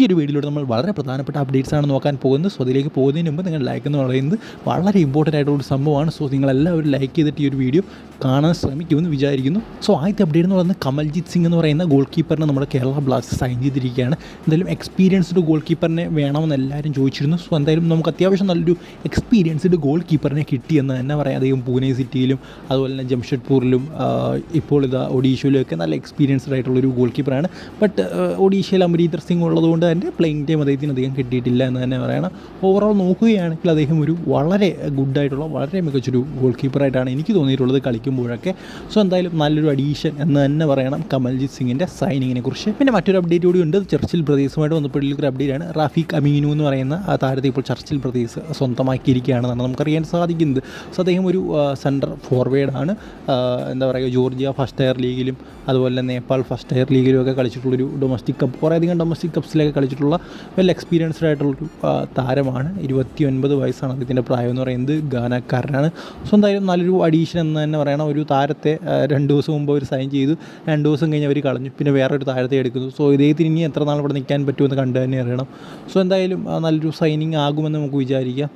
ഈ ഒരു വീഡിയോയിലൂടെ നമ്മൾ വളരെ പ്രധാനപ്പെട്ട അപ്ഡേറ്റ്സ് ആണ് നോക്കാൻ പോകുന്നത്. സോ അതിലേക്ക് പോകുന്നതിന് മുമ്പ് നിങ്ങൾ ലൈക്ക് എന്ന് പറയുന്നത് വളരെ ഇമ്പോർട്ടന്റ് ആയിട്ടുള്ള ഒരു സംഭവമാണ്. സോ നിങ്ങളെല്ലാവരും ലൈക്ക് ചെയ്തിട്ട് ഈ ഒരു വീഡിയോ കാണാൻ ശ്രമിക്കുമെന്ന് വിചാരിക്കുന്നു. സോ ആദ്യത്തെ അപ്ഡേറ്റ് എന്ന് പറയുന്നത് കമൽജിത് സിംഗ് എന്ന് പറയുന്ന ഗോൾ കീപ്പറിനെ നമ്മുടെ കേരള ബ്ലാസ്റ്റേഴ്സ് സൈൻ ചെയ്തിരിക്കുകയാണ്. എന്തായാലും എക്സ്പീരിയൻസ്ഡ് ഗോൾ കീപ്പറിനെ വേണമെന്ന് എല്ലാവരും ചോദിച്ചിരുന്നു. സോ എന്തായാലും നമുക്ക് അത്യാവശ്യം നല്ലൊരു എക്സ്പീരിയൻസ്ഡ് ഗോൾ കീപ്പറിനെ കിട്ടിയെന്ന് തന്നെ പറയാം. അദ്ദേഹം പൂനെ സിറ്റിയിലും അതുപോലെ തന്നെ ജംഷഡ്പൂരിലും ഇപ്പോൾ ഇതാ ഒഡീഷയിലും ഒക്കെ നല്ല എക്സ്പീരിയൻസ്ഡ് ആയിട്ടുള്ളൊരു ഗോൾ കീപ്പറാണ് ബട്ട് ഒഡീഷയിൽ അമരീന്ദർ സിംഗ് ഉള്ളതുകൊണ്ട് തന്നെ പ്ലെയിങ് ടൈം അദ്ദേഹത്തിന് അധികം കിട്ടിയിട്ടില്ല എന്ന് തന്നെ പറയണം. ഓവറോൾ നോക്കുകയാണെങ്കിൽ അദ്ദേഹം ഒരു വളരെ ഗുഡായിട്ടുള്ള വളരെ മികച്ചൊരു ഗോൾ കീപ്പറായിട്ടാണ് എനിക്ക് തോന്നിയിട്ടുള്ളത് കളിക്കുമ്പോഴൊക്കെ. സോ എന്തായാലും നല്ലൊരു അഡീഷൻ എന്ന് തന്നെ പറയണം കമൽജിത് സിംഗിന്റെ സൈനിങ്ങിനെ കുറിച്ച്. പിന്നെ മറ്റൊരു അപ്ഡേറ്റ് കൂടി ഉണ്ട്. ചർച്ചിൽ പ്രദേശവുമായിട്ട് ബന്ധപ്പെട്ടുള്ള ഒരു അപ്ഡേറ്റ് ആണ്. റാഫിക് അമീനു എന്ന് പറയുന്ന ആ താരത്തെ ഇപ്പോൾ ചർച്ചിൽ പ്രദേശ് സ്വന്തമാക്കിയിരിക്കുകയാണെന്നാണ് നമുക്കറിയാൻ സാധിക്കുന്നത്. സോ അദ്ദേഹം ഒരു സെന്റർ ഫോർവേഡാണ് എന്താ പറയുക ജോർജിയ ഫസ്റ്റ് ടയർ ലീഗിലും അതുപോലെ നേപ്പാൾ ഫസ്റ്റ് ടയർ ലീഗിലൊക്കെ കളിച്ചിട്ടുള്ളൊരു ഡൊമസ്റ്റിക് കപ്പ് കുറേയധികം ഡൊമസ്റ്റിക് കപ്സിലൊക്കെ കളിച്ചിട്ടുള്ള വെൽ എക്സ്പീരിയൻസ്ഡ് ആയിട്ടുള്ളൊരു താരമാണ്. ഇരുപത്തി ഒൻപത് വയസ്സാണ് അദ്ദേഹത്തിന്റെ പ്രായം എന്ന് പറയുന്നത്. ഗാനക്കാരനാണ്. സോ എന്തായാലും നല്ലൊരു അഡീഷൻ എന്ന് തന്നെ പറയണം. ഒരു താരത്തെ രണ്ട് ദിവസം മുമ്പ് അവർ സൈൻ ചെയ്തു. രണ്ട് ദിവസം കഴിഞ്ഞ് അവർ കളഞ്ഞു. പിന്നെ വേറൊരു താരത്തെ എടുക്കുന്നു. സോ ഇദ്ദേഹത്തിന് ഇനി എത്ര നാൾ ഇവിടെ നിൽക്കാൻ പറ്റുമെന്ന് കണ്ടു തന്നെ അറിയണം. സോ എന്തായാലും നല്ലൊരു സൈനിങ് ആകുമെന്ന് നമുക്ക് വിചാരിക്കാം.